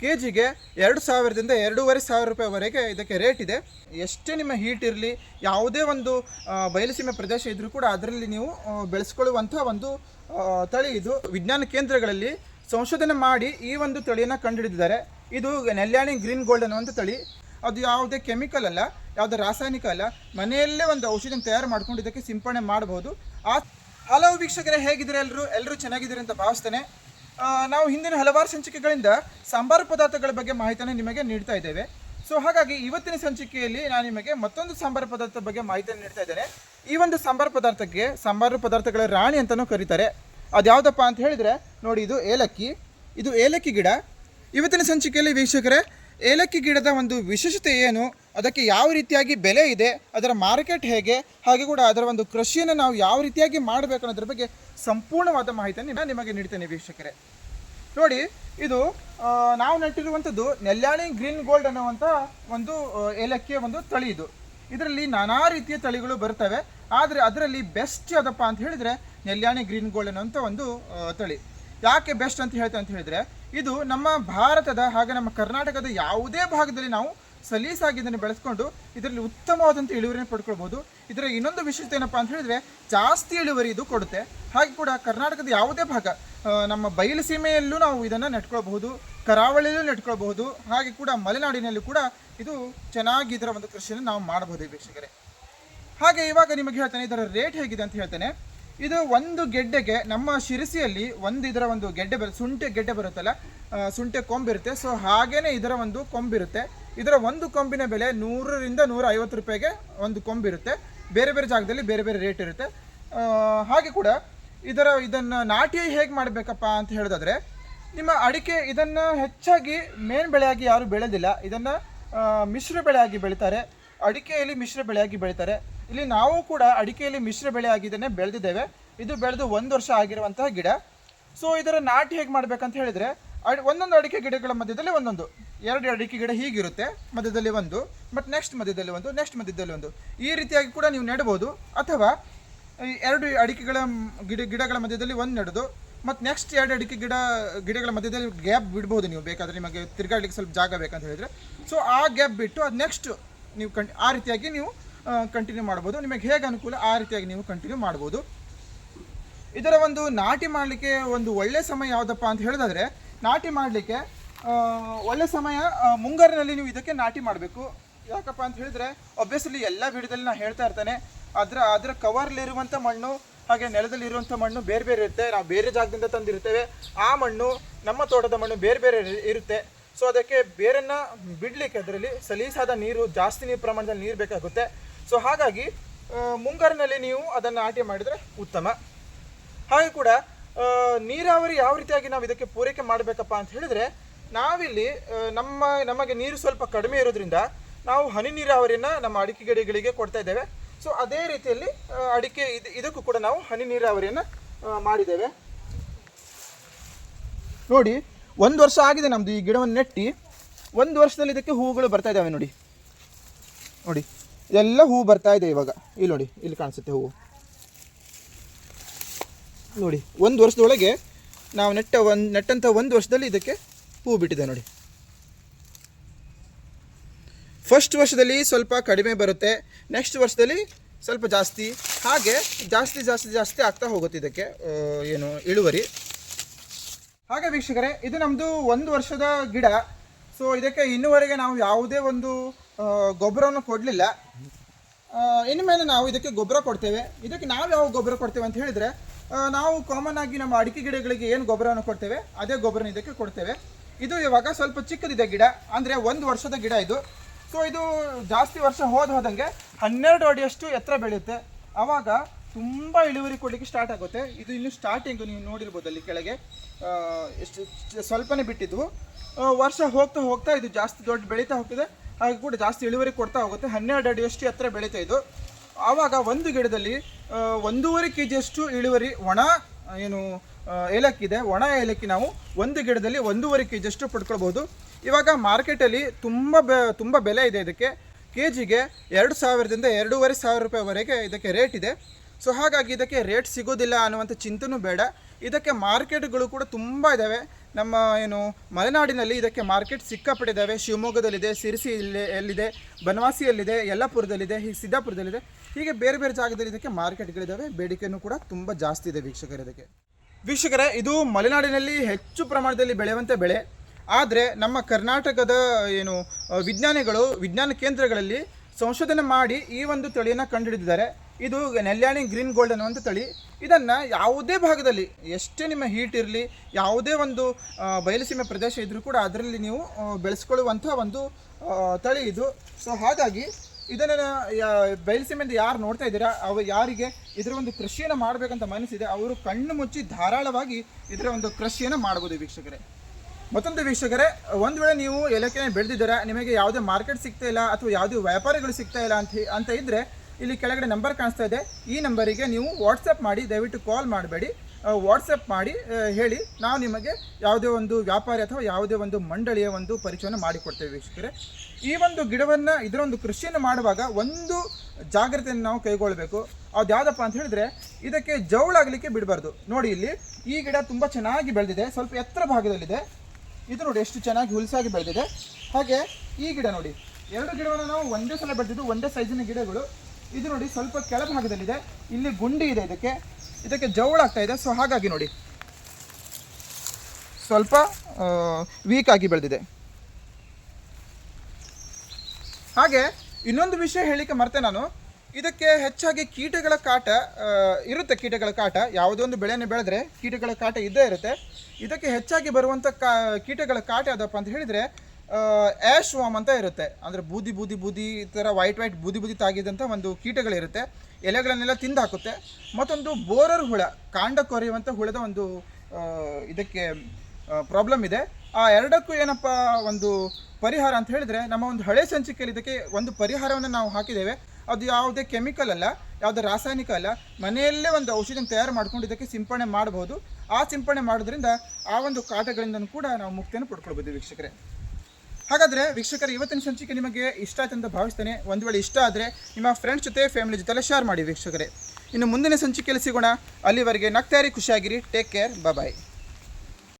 K ಜಿಗೆ ಎರಡು ಸಾವಿರದಿಂದ ಎರಡೂವರೆ ಸಾವಿರ ರೂಪಾಯಿವರೆಗೆ ಇದಕ್ಕೆ ರೇಟ್ ಇದೆ. ಎಷ್ಟೇ ನಿಮ್ಮ ಹೀಟ್ ಇರಲಿ, ಯಾವುದೇ ಒಂದು ಬಯಲುಸೀಮೆ ಪ್ರದೇಶ ಇದ್ದರೂ ಕೂಡ ಅದರಲ್ಲಿ ನೀವು ಬೆಳೆಸ್ಕೊಳ್ಳುವಂಥ ಒಂದು ತಳಿ ಇದು. ವಿಜ್ಞಾನ ಕೇಂದ್ರಗಳಲ್ಲಿ ಸಂಶೋಧನೆ ಮಾಡಿ ಈ ಒಂದು ತಳಿಯನ್ನು ಕಂಡುಹಿಡಿದಿದ್ದಾರೆ. ಇದು ನೆಲ್ಯಾಣಿ ಗ್ರೀನ್ ಗೋಲ್ಡ್ ಅನ್ನುವಂಥ ತಳಿ. ಅದು ಯಾವುದೇ ಕೆಮಿಕಲ್ ಅಲ್ಲ, ಯಾವುದೇ ರಾಸಾಯನಿಕ ಅಲ್ಲ, ಮನೆಯಲ್ಲೇ ಒಂದು ಔಷಧಿಯನ್ನು ತಯಾರು ಮಾಡ್ಕೊಂಡು ಇದಕ್ಕೆ ಸಿಂಪಡಣೆ ಮಾಡಬಹುದು ಆ, ಹಲವು ವೀಕ್ಷಕರೇ ಹೇಗಿದ್ದಾರೆ ಎಲ್ಲರೂ ಎಲ್ಲರೂ ಚೆನ್ನಾಗಿದ್ದೀರಿ ಅಂತ ಭಾವಿಸ್ತೇನೆ. ನಾವು ಹಿಂದಿನ ಹಲವಾರು ಸಂಚಿಕೆಗಳಿಂದ ಸಾಂಬಾರು ಪದಾರ್ಥಗಳ ಬಗ್ಗೆ ಮಾಹಿತಿಯನ್ನು ನಿಮಗೆ ನೀಡ್ತಾ ಇದ್ದೇವೆ. ಸೊ ಹಾಗಾಗಿ ಇವತ್ತಿನ ಸಂಚಿಕೆಯಲ್ಲಿ ನಾನು ನಿಮಗೆ ಮತ್ತೊಂದು ಸಾಂಬಾರು ಪದಾರ್ಥದ ಬಗ್ಗೆ ಮಾಹಿತಿಯನ್ನು ನೀಡ್ತಾ ಇದ್ದೇನೆ. ಈ ಒಂದು ಸಾಂಬಾರು ಪದಾರ್ಥಕ್ಕೆ ಸಾಂಬಾರು ಪದಾರ್ಥಗಳ ರಾಣಿ ಅಂತಲೂ ಕರೀತಾರೆ. ಅದ್ಯಾವುದಪ್ಪ ಅಂತ ಹೇಳಿದರೆ, ನೋಡಿ ಇದು ಏಲಕ್ಕಿ ಇದು ಏಲಕ್ಕಿ ಗಿಡ. ಇವತ್ತಿನ ಸಂಚಿಕೆಯಲ್ಲಿ ವೀಕ್ಷಕರೇ, ಏಲಕ್ಕಿ ಗಿಡದ ಒಂದು ವಿಶೇಷತೆ ಏನು, ಅದಕ್ಕೆ ಯಾವ ರೀತಿಯಾಗಿ ಬೆಲೆ ಇದೆ, ಅದರ ಮಾರ್ಕೆಟ್ ಹೇಗೆ, ಹಾಗೆ ಕೂಡ ಅದರ ಒಂದು ಕೃಷಿಯನ್ನು ನಾವು ಯಾವ ರೀತಿಯಾಗಿ ಮಾಡಬೇಕು ಅನ್ನೋದ್ರ ಬಗ್ಗೆ ಸಂಪೂರ್ಣವಾದ ಮಾಹಿತಿಯನ್ನು ನಾನು ನಿಮಗೆ ನೀಡ್ತೇನೆ ವೀಕ್ಷಕರೇ. ನೋಡಿ, ಇದು ನಾವು ನೆಟ್ಟಿರುವಂಥದ್ದು ನೆಲ್ಯಾಣಿ ಗ್ರೀನ್ ಗೋಲ್ಡ್ ಅನ್ನುವಂಥ ಒಂದು ಏಲಕ್ಕಿಯ ಒಂದು ತಳಿ ಇದು. ಇದರಲ್ಲಿ ನಾನಾ ರೀತಿಯ ತಳಿಗಳು ಬರ್ತವೆ ಆದರೆ ಅದರಲ್ಲಿ ಬೆಸ್ಟ್ ಯಾವುದಪ್ಪ ಅಂತ ಹೇಳಿದರೆ ನೆಲ್ಯಾಣಿ ಗ್ರೀನ್ ಗೋಲ್ಡ್ ಅನ್ನುವಂಥ ಒಂದು ತಳಿ. ಯಾಕೆ ಬೆಸ್ಟ್ ಅಂತ ಹೇಳ್ತೇವೆ ಅಂತ ಹೇಳಿದರೆ, ಇದು ನಮ್ಮ ಭಾರತದ ಹಾಗೆ ನಮ್ಮ ಕರ್ನಾಟಕದ ಯಾವುದೇ ಭಾಗದಲ್ಲಿ ನಾವು ಸಲೀಸಾಗಿ ಇದನ್ನು ಬೆಳೆಸ್ಕೊಂಡು ಇದರಲ್ಲಿ ಉತ್ತಮವಾದಂಥ ಇಳುವರಿಯನ್ನು ಪಡ್ಕೊಳ್ಬೋದು. ಇದರ ಇನ್ನೊಂದು ವಿಶೇಷತೆ ಏನಪ್ಪ ಅಂತ ಹೇಳಿದ್ರೆ ಜಾಸ್ತಿ ಇಳುವರಿ ಇದು ಕೊಡುತ್ತೆ. ಹಾಗೆ ಕೂಡ ಕರ್ನಾಟಕದ ಯಾವುದೇ ಭಾಗ ನಮ್ಮ ಬಯಲು ಸೀಮೆಯಲ್ಲೂ ನಾವು ಇದನ್ನು ನೆಟ್ಕೊಳ್ಬಹುದು, ಕರಾವಳಿಯಲ್ಲೂ ನೆಟ್ಕೊಳ್ಬಹುದು, ಹಾಗೆ ಕೂಡ ಮಲೆನಾಡಿನಲ್ಲೂ ಕೂಡ ಇದು ಚೆನ್ನಾಗಿ ಇದರ ಒಂದು ಕೃಷಿಯನ್ನು ನಾವು ಮಾಡಬಹುದು ವೀಕ್ಷಕರೇ. ಹಾಗೆ ಇವಾಗ ನಿಮಗೆ ಹೇಳ್ತೇನೆ, ಇದರ ರೇಟ್ ಹೇಗಿದೆ ಅಂತ ಹೇಳ್ತೇನೆ. ಇದು ಒಂದು ಗೆಡ್ಡೆಗೆ ನಮ್ಮ ಶಿರಸಿಯಲ್ಲಿ ಒಂದು ಇದರ ಒಂದು ಗೆಡ್ಡೆ ಬರುತ್ತೆ ಸುಂಟೆ ಗೆಡ್ಡೆ ಬರುತ್ತಲ್ಲ ಸುಂಟೆ ಕೊಂಬಿರುತ್ತೆ ಸೊ ಹಾಗೇನೆ ಇದರ ಒಂದು ಕೊಂಬಿರುತ್ತೆ ಇದರ ಒಂದು ಕೊಂಬಿನ ಬೆಲೆ ನೂರರಿಂದ ನೂರ ಐವತ್ತು ರೂಪಾಯಿಗೆ ಒಂದು ಕೊಂಬಿರುತ್ತೆ ಬೇರೆ ಬೇರೆ ಜಾಗದಲ್ಲಿ ಬೇರೆ ಬೇರೆ ರೇಟ್ ಇರುತ್ತೆ. ಹಾಗೆ ಕೂಡ ಇದರ ಇದನ್ನು ನಾಟಿ ಹೇಗೆ ಮಾಡಬೇಕಪ್ಪ ಅಂತ ಹೇಳೋದಾದರೆ, ನಿಮ್ಮ ಅಡಿಕೆ ಇದನ್ನು ಹೆಚ್ಚಾಗಿ ಮೇನ್ ಬೆಳೆಯಾಗಿ ಯಾರು ಬೆಳೆದಿಲ್ಲ. ಇದನ್ನು ಮಿಶ್ರ ಬೆಳೆಯಾಗಿ ಬೆಳಿತಾರೆ. ಅಡಿಕೆಯಲ್ಲಿ ಮಿಶ್ರ ಬೆಳೆಯಾಗಿ ಬೆಳೀತಾರೆ. ಇಲ್ಲಿ ನಾವು ಕೂಡ ಅಡಿಕೆಯಲ್ಲಿ ಮಿಶ್ರ ಬೆಳೆಯಾಗಿ ಇದನ್ನೇ ಬೆಳೆದಿದ್ದೇವೆ. ಇದು ಬೆಳೆದು ಒಂದು ವರ್ಷ ಆಗಿರುವಂತಹ ಗಿಡ. ಸೊ ಇದರ ನಾಟಿ ಹೇಗೆ ಮಾಡಬೇಕಂತ ಹೇಳಿದ್ರೆ ಒಂದೊಂದು ಅಡಿಕೆ ಗಿಡಗಳ ಮಧ್ಯದಲ್ಲಿ ಒಂದೊಂದು. ಎರಡು ಅಡಿಕೆ ಗಿಡ ಹೀಗಿರುತ್ತೆ, ಮಧ್ಯದಲ್ಲಿ ಒಂದು ಮತ್ತು ನೆಕ್ಸ್ಟ್ ಮಧ್ಯದಲ್ಲಿ ಒಂದು ನೆಕ್ಸ್ಟ್ ಮಧ್ಯದಲ್ಲಿ ಒಂದು. ಈ ರೀತಿಯಾಗಿ ಕೂಡ ನೀವು ನೆಡ್ಬೋದು ಅಥವಾ ಎರಡು ಅಡಿಕೆಗಳ ಗಿಡ, ಗಿಡಗಳ ಮಧ್ಯದಲ್ಲಿ ಒಂದು ನೆಡೋದು ಮತ್ತು ನೆಕ್ಸ್ಟ್ ಎರಡು ಅಡಿಕೆ ಗಿಡ, ಗಿಡಗಳ ಮಧ್ಯದಲ್ಲಿ ಗ್ಯಾಪ್ ಬಿಡ್ಬೋದು ನೀವು. ಬೇಕಾದರೆ ನಿಮಗೆ ತಿರ್ಗಾಡ್ಲಿಕ್ಕೆ ಸ್ವಲ್ಪ ಜಾಗ ಬೇಕಂತ ಹೇಳಿದರೆ. ಸೊ ಆ ಗ್ಯಾಪ್ ಬಿಟ್ಟು ಅದು ನೆಕ್ಸ್ಟ್ ನೀವು ಕಂಟ್ ಆ ರೀತಿಯಾಗಿ ನೀವು ಕಂಟಿನ್ಯೂ ಮಾಡ್ಬೋದು ನಿಮಗೆ ಹೇಗೆ ಅನುಕೂಲ, ಆ ರೀತಿಯಾಗಿ ನೀವು ಕಂಟಿನ್ಯೂ ಮಾಡ್ಬೋದು ಇದರ ಒಂದು ನಾಟಿ ಮಾಡಲಿಕ್ಕೆ ಒಂದು ಒಳ್ಳೆಯ ಸಮಯ ಯಾವುದಪ್ಪ ಅಂತ ಹೇಳಿದ್ರೆ ನಾಟಿ ಮಾಡಲಿಕ್ಕೆ ಒಳ್ಳೆ ಸಮಯ ಮುಂಗಾರಿನಲ್ಲಿ ನೀವು ಇದಕ್ಕೆ ನಾಟಿ ಮಾಡಬೇಕು. ಯಾಕಪ್ಪ ಅಂತ ಹೇಳಿದ್ರೆ ಒಬ್ವಿಯಸ್ಲಿ ಎಲ್ಲ ವಿಡಿಯೋದಲ್ಲಿ ನಾನು ಹೇಳ್ತಾ ಇರ್ತಾನೆ. ಅದರ ಅದರ ಕವರ್ಲಿರುವಂಥ ಮಣ್ಣು, ಹಾಗೆ ನೆಲದಲ್ಲಿ ಇರುವಂಥ ಮಣ್ಣು ಬೇರೆ ಬೇರೆ ಇರುತ್ತೆ. ನಾವು ಬೇರೆ ಜಾಗದಿಂದ ತಂದಿರ್ತೇವೆ. ಆ ಮಣ್ಣು, ನಮ್ಮ ತೋಟದ ಮಣ್ಣು ಬೇರೆ ಬೇರೆ ಇರುತ್ತೆ. ಸೊ ಅದಕ್ಕೆ ಬೇರನ್ನು ಬಿಡಲಿಕ್ಕೆ ಅದರಲ್ಲಿ ಸಲೀಸಾದ ನೀರು, ಜಾಸ್ತಿ ನೀರು ಪ್ರಮಾಣದಲ್ಲಿ ನೀರು ಬೇಕಾಗುತ್ತೆ. ಸೊ ಹಾಗಾಗಿ ಮುಂಗಾರಿನಲ್ಲಿ ನೀವು ಅದನ್ನು ನಾಟಿ ಮಾಡಿದರೆ ಉತ್ತಮ. ಹಾಗೆ ಕೂಡ ನೀರಾವರಿ ಯಾವ ರೀತಿಯಾಗಿ ನಾವು ಇದಕ್ಕೆ ಪೂರೈಕೆ ಮಾಡಬೇಕಪ್ಪ ಅಂತ ಹೇಳಿದ್ರೆ, ನಾವಿಲ್ಲಿ ನಮ್ಮ, ನಮಗೆ ನೀರು ಸ್ವಲ್ಪ ಕಡಿಮೆ ಇರೋದ್ರಿಂದ ನಾವು ಹನಿ ನೀರಾವರಿಯನ್ನು ನಮ್ಮ ಅಡಿಕೆ ಗಿಡಗಳಿಗೆ ಕೊಡ್ತಾ ಇದ್ದೇವೆ. ಸೊ ಅದೇ ರೀತಿಯಲ್ಲಿ ಅಡಿಕೆ ಇದು, ಇದಕ್ಕೂ ಕೂಡ ನಾವು ಹನಿ ನೀರಾವರಿಯನ್ನು ಮಾಡಿದ್ದೇವೆ. ನೋಡಿ, ಒಂದು ವರ್ಷ ಆಗಿದೆ ನಮ್ಮದು ಈ ಗಿಡವನ್ನು ನೆಟ್ಟಿ. ಒಂದು ವರ್ಷದಲ್ಲಿ ಇದಕ್ಕೆ ಹೂವುಗಳು ಬರ್ತಾ ಇದ್ದಾವೆ ನೋಡಿ. ನೋಡಿ ಇದೆಲ್ಲ ಹೂವು ಬರ್ತಾ ಇದೆ ಇವಾಗ. ಇಲ್ಲಿ ನೋಡಿ, ಇಲ್ಲಿ ಕಾಣಿಸುತ್ತೆ ಹೂವು. ನೋಡಿ, ಒಂದು ವರ್ಷದೊಳಗೆ ನಾವು ನೆಟ್ಟ ಒಂದು ನೆಟ್ಟಂಥ ಒಂದು ವರ್ಷದಲ್ಲಿ ಇದಕ್ಕೆ ಹೂ ಬಿಟ್ಟಿದೆ ನೋಡಿ. ಫಸ್ಟ್ ವರ್ಷದಲ್ಲಿ ಸ್ವಲ್ಪ ಕಡಿಮೆ ಬರುತ್ತೆ ನೆಕ್ಸ್ಟ್ ವರ್ಷದಲ್ಲಿ ಸ್ವಲ್ಪ ಜಾಸ್ತಿ. ಹಾಗೆ ಜಾಸ್ತಿ ಜಾಸ್ತಿ ಜಾಸ್ತಿ ಆಗ್ತಾ ಹೋಗುತ್ತೆ ಇದಕ್ಕೆ ಏನು, ಇಳುವರಿ. ಹಾಗೆ ವೀಕ್ಷಕರೇ, ಇದು ನಮ್ಮದು ಒಂದು ವರ್ಷದ ಗಿಡ. ಸೊ ಇದಕ್ಕೆ ಇನ್ನುವರೆಗೆ ನಾವು ಯಾವುದೇ ಒಂದು ಗೊಬ್ಬರವನ್ನು ಕೊಡಲಿಲ್ಲ. ಇನ್ನು ಮೇಲೆ ನಾವು ಇದಕ್ಕೆ ಗೊಬ್ಬರ ಕೊಡ್ತೇವೆ. ಇದಕ್ಕೆ ನಾವು ಯಾವ ಗೊಬ್ಬರ ಕೊಡ್ತೇವೆ ಅಂತ ಹೇಳಿದರೆ ನಾವು ಕಾಮನ್ ಆಗಿ ನಮ್ಮ ಅಡಿಕೆ ಗಿಡಗಳಿಗೆ ಏನು ಗೊಬ್ಬರವನ್ನು ಕೊಡ್ತೇವೆ? ಅದೇ ಗೊಬ್ಬರನ ಇದಕ್ಕೆ ಕೊಡ್ತೇವೆ. ಇದು ಇವಾಗ ಸ್ವಲ್ಪ ಚಿಕ್ಕದಿದೆ ಗಿಡ, ಅಂದರೆ ಒಂದು ವರ್ಷದ ಗಿಡ ಇದು. ಸೊ ಇದು ಜಾಸ್ತಿ ವರ್ಷ ಹೋದ ಹೋದಂಗೆ ಹನ್ನೆರಡು ಅಡಿಯಷ್ಟು ಎತ್ತರ ಬೆಳೆಯುತ್ತೆ. ಆವಾಗ ತುಂಬ ಇಳುವರಿ ಕೊಡಲಿಕ್ಕೆ ಸ್ಟಾರ್ಟ್ ಆಗುತ್ತೆ. ಇದು ಇನ್ನು ಸ್ಟಾರ್ಟಿಂಗು ನೀವು ನೋಡಿರ್ಬೋದು ಅಲ್ಲಿ ಕೆಳಗೆ. ಎಷ್ಟು ಸ್ವಲ್ಪನೇ ಬಿಟ್ಟಿದ್ವು ವರ್ಷ ಹೋಗ್ತಾ ಹೋಗ್ತಾ ಇದು ಜಾಸ್ತಿ ದೊಡ್ಡ ಬೆಳೀತಾ ಹೋಗ್ತದೆ. ಹಾಗೆ ಕೂಡ ಜಾಸ್ತಿ ಇಳುವರಿ ಕೊಡ್ತಾ ಹೋಗುತ್ತೆ. ಹನ್ನೆರಡು ಅಡಿಯಷ್ಟು ಎತ್ತರ ಬೆಳೀತಾ ಇದು. ಆವಾಗ ಒಂದು ಗಿಡದಲ್ಲಿ ಒಂದೂವರೆ ಕೆ ಜಿಯಷ್ಟು ಇಳುವರಿ ಒಣ ಏನು ಏಲಕ್ಕಿ ಇದೆ ಒಣ ಏಲಕ್ಕಿ ನಾವು ಒಂದು ಗಿಡದಲ್ಲಿ ಒಂದೂವರೆ ಕೆ ಜಿಯಷ್ಟು ಪಡ್ಕೊಳ್ಬೋದು ಇವಾಗ ಮಾರ್ಕೆಟಲ್ಲಿ ತುಂಬ ಬೆ, ತುಂಬ ಬೆಲೆ ಇದೆ ಇದಕ್ಕೆ. ಕೆ ಜಿಗೆ ಎರಡು ಸಾವಿರದಿಂದ ಎರಡೂವರೆ ಸಾವಿರ ರೂಪಾಯಿವರೆಗೆ ಇದಕ್ಕೆ ರೇಟ್ ಇದೆ. ಸೊ ಹಾಗಾಗಿ ಇದಕ್ಕೆ ರೇಟ್ ಸಿಗೋದಿಲ್ಲ ಅನ್ನುವಂಥ ಚಿಂತನೂ ಬೇಡ. ಇದಕ್ಕೆ ಮಾರ್ಕೆಟ್ಗಳು ಕೂಡ ತುಂಬ ಇದ್ದಾವೆ ನಮ್ಮ, ಏನು, ಮಲೆನಾಡಿನಲ್ಲಿ ಇದಕ್ಕೆ ಮಾರ್ಕೆಟ್ ಸಿಕ್ಕಾಪಟ್ಟಿದ್ದಾವೆ ಶಿವಮೊಗ್ಗದಲ್ಲಿದೆ ಸಿರಿಸಿ ಎಲ್ಲಿದೆ ಬನವಾಸಿಯಲ್ಲಿದೆ, ಯಲ್ಲಾಪುರದಲ್ಲಿದೆ, ಹೀಗೆ ಸಿದ್ದಾಪುರದಲ್ಲಿದೆ. ಹೀಗೆ ಬೇರೆ ಬೇರೆ ಜಾಗದಲ್ಲಿ ಇದಕ್ಕೆ ಮಾರ್ಕೆಟ್ಗಳಿದ್ದಾವೆ ಬೇಡಿಕೆಯೂ ಕೂಡ ತುಂಬ ಜಾಸ್ತಿ ಇದೆ ವೀಕ್ಷಕರ ಇದಕ್ಕೆ. ವೀಕ್ಷಕರೇ, ಇದು ಮಲೆನಾಡಿನಲ್ಲಿ ಹೆಚ್ಚು ಪ್ರಮಾಣದಲ್ಲಿ ಬೆಳೆಯುವಂಥ ಬೆಳೆ. ಆದರೆ ನಮ್ಮ ಕರ್ನಾಟಕದ, ಏನು, ವಿಜ್ಞಾನಿಗಳು, ವಿಜ್ಞಾನ ಕೇಂದ್ರಗಳಲ್ಲಿ ಸಂಶೋಧನೆ ಮಾಡಿ ಈ ಒಂದು ತಳಿಯನ್ನು ಕಂಡುಹಿಡಿದಿದ್ದಾರೆ. ಇದು ನೆಲ್ಯಾಣಿ ಗ್ರೀನ್ ಗೋಲ್ಡ್ ಅನ್ನುವಂಥ ತಳಿ. ಇದನ್ನು ಯಾವುದೇ ಭಾಗದಲ್ಲಿ, ಎಷ್ಟೇ ನಿಮ್ಮ ಹೀಟ್ ಇರಲಿ, ಯಾವುದೇ ಒಂದು ಬಯಲುಸೀಮೆ ಪ್ರದೇಶ ಇದ್ದರೂ ಕೂಡ ಅದರಲ್ಲಿ ನೀವು ಬೆಳೆಸ್ಕೊಳ್ಳುವಂಥ ಒಂದು ತಳಿ ಇದು. ಸೊ ಹಾಗಾಗಿ ಇದನ್ನು ಬಯಲುಸೀಮೆಯಿಂದ ಯಾರು ನೋಡ್ತಾ ಇದ್ದೀರಾ, ಅವ ಯಾರಿಗೆ ಇದರ ಒಂದು ಕೃಷಿಯನ್ನು ಮಾಡಬೇಕಂತ ಮನಸ್ಸಿದೆ, ಅವರು ಕಣ್ಣು ಮುಚ್ಚಿ ಧಾರಾಳವಾಗಿ ಇದರ ಒಂದು ಕೃಷಿಯನ್ನು ಮಾಡ್ಬೋದು ವೀಕ್ಷಕರೇ. ಮತ್ತೊಂದು ವೀಕ್ಷಕರೇ, ಒಂದು ವೇಳೆ ನೀವು ಏಲಕ್ಕಿನ ಬೆಳೆದಿದ್ದೀರಾ, ನಿಮಗೆ ಯಾವುದೇ ಮಾರ್ಕೆಟ್ ಸಿಗ್ತಾ ಇಲ್ಲ, ಅಥವಾ ಯಾವುದೇ ವ್ಯಾಪಾರಿಗಳು ಸಿಗ್ತಾ ಇಲ್ಲ ಅಂತ ಅಂತ ಇದ್ದರೆ ಇಲ್ಲಿ ಕೆಳಗಡೆ ನಂಬರ್ ಕಾಣಿಸ್ತಾ ಇದೆ. ಈ ನಂಬರಿಗೆ ನೀವು ವಾಟ್ಸಪ್ ಮಾಡಿ, ದಯವಿಟ್ಟು ಕಾಲ್ ಮಾಡಬೇಡಿ. ವಾಟ್ಸಪ್ ಮಾಡಿ ಹೇಳಿ. ನಾವು ನಿಮಗೆ ಯಾವುದೇ ಒಂದು ವ್ಯಾಪಾರಿ ಅಥವಾ ಯಾವುದೇ ಒಂದು ಮಂಡಳಿಯ ಒಂದು ಪರಿಚಯವನ್ನು ಮಾಡಿಕೊಡ್ತೇವೆ ವೀಕ್ಷಕರೇ. ಈ ಒಂದು ಗಿಡವನ್ನು, ಇದರೊಂದು ಕೃಷಿಯನ್ನು ಮಾಡುವಾಗ ಒಂದು ಜಾಗ್ರತೆಯನ್ನು ನಾವು ಕೈಗೊಳ್ಳಬೇಕು. ಅದು ಯಾವುದಪ್ಪ ಅಂತ ಹೇಳಿದ್ರೆ, ಇದಕ್ಕೆ ಜೌಳಾಗಲಿಕ್ಕೆ ಬಿಡಬಾರ್ದು. ನೋಡಿ ಇಲ್ಲಿ, ಈ ಗಿಡ ತುಂಬ ಚೆನ್ನಾಗಿ ಬೆಳೆದಿದೆ. ಸ್ವಲ್ಪ ಎತ್ತರ ಭಾಗದಲ್ಲಿದೆ. ಇದು ನೋಡಿ ಎಷ್ಟು ಚೆನ್ನಾಗಿ ಹುಲ್ಸಾಗಿ ಬೆಳೆದಿದೆ. ಹಾಗೆ ಈ ಗಿಡ ನೋಡಿ. ಎರಡು ಗಿಡವನ್ನು ನಾವು ಒಂದೇ ಸಲ ಬೆಳೆದಿದ್ದು, ಒಂದೇ ಸೈಜಿನ ಗಿಡಗಳು. ಇದು ನೋಡಿ ಸ್ವಲ್ಪ ಕೆಳಭಾಗದಲ್ಲಿದೆ. ಇಲ್ಲಿ ಗುಂಡಿ ಇದೆ ಇದಕ್ಕೆ. ಇದಕ್ಕೆ ಜವಳಾಗ್ತಾ ಇದೆ. ಸೊ ಹಾಗಾಗಿ ನೋಡಿ. ಸ್ವಲ್ಪ ವೀಕ್ ಆಗಿ ಬೆಳೆದಿದೆ. ಹಾಗೆ ಇನ್ನೊಂದು ವಿಷಯ ಹೇಳಿಕೆ ಮರ್ತೆ ನಾನು. ಇದಕ್ಕೆ ಹೆಚ್ಚಾಗಿ ಕೀಟಗಳ ಕಾಟ ಇರುತ್ತೆ ಕೀಟಗಳ ಕಾಟ. ಯಾವುದೋ ಒಂದು ಬೆಳೆಯನ್ನು ಬೆಳೆದ್ರೆ ಕೀಟಗಳ ಕಾಟ ಇದ್ದೇ ಇರುತ್ತೆ. ಇದಕ್ಕೆ ಹೆಚ್ಚಾಗಿ ಬರುವಂಥ ಕಾ, ಕೀಟಗಳ ಕಾಟ ಯಾವುದಪ್ಪ ಅಂತ ಹೇಳಿದರೆ ಆ್ಯಶ್ ವಾಮ್ ಅಂತ ಇರುತ್ತೆ. ಅಂದರೆ ಬೂದಿ ಬೂದಿ ಬೂದಿ ಈ ಥರ ವೈಟ್ ವೈಟ್ ಬೂದಿ ಬೂದಿ ತಾಗಿದಂಥ ಒಂದು ಕೀಟಗಳಿರುತ್ತೆ. ಎಲೆಗಳನ್ನೆಲ್ಲ ತಿಂದು ಹಾಕುತ್ತೆ ಮತ್ತೊಂದು ಬೋರರ್ ಹುಳ, ಕಾಂಡ ಕೊರೆಯುವಂಥ ಹುಳದ ಒಂದು ಇದಕ್ಕೆ ಪ್ರಾಬ್ಲಮ್ ಇದೆ. ಆ ಎರಡಕ್ಕೂ ಏನಪ್ಪ ಒಂದು ಪರಿಹಾರ ಅಂತ ಹೇಳಿದ್ರೆ, ನಮ್ಮ ಒಂದು ಹಳೆ ಸಂಚಿಕೆಯಲ್ಲಿ ಇದಕ್ಕೆ ಒಂದು ಪರಿಹಾರವನ್ನು ನಾವು ಹಾಕಿದ್ದೇವೆ. ಅದು ಯಾವುದೇ ಕೆಮಿಕಲ್ ಅಲ್ಲ, ಯಾವುದೇ ರಾಸಾಯನಿಕ ಅಲ್ಲ. ಮನೆಯಲ್ಲೇ ಒಂದು ಔಷಧಿನ ತಯಾರು ಮಾಡ್ಕೊಂಡು ಇದಕ್ಕೆ ಸಿಂಪಡಣೆ ಮಾಡಬಹುದು. ಆ ಸಿಂಪಡಣೆ ಮಾಡೋದ್ರಿಂದ ಆ ಒಂದು ಕಾಟಗಳಿಂದ ಕೂಡ ನಾವು ಮುಕ್ತಿಯನ್ನು ಪಡ್ಕೊಳ್ಬೋದು ವೀಕ್ಷಕರೇ. ಹಾಗಾದರೆ ವೀಕ್ಷಕರ, ಇವತ್ತಿನ ಸಂಚಿಕೆ ನಿಮಗೆ ಇಷ್ಟ ಆಯ್ತು ಅಂತ ಭಾವಿಸ್ತೇನೆ. ಒಂದು ವೇಳೆ ಇಷ್ಟ ಆದರೆ ನಿಮ್ಮ ಫ್ರೆಂಡ್ಸ್ ಜೊತೆ ಫ್ಯಾಮಿಲಿ ಜೊತೆ ಶೇರ್ ಮಾಡಿ ವೀಕ್ಷಕರೇ. ಇನ್ನು ಮುಂದಿನ ಸಂಚಿಕೆಯಲ್ಲಿ ಸಿಗೋಣ. ಅಲ್ಲಿವರೆಗೆ ನಗ್ತಾರಿ ಖುಷಿಯಾಗಿರಿ. Take care bye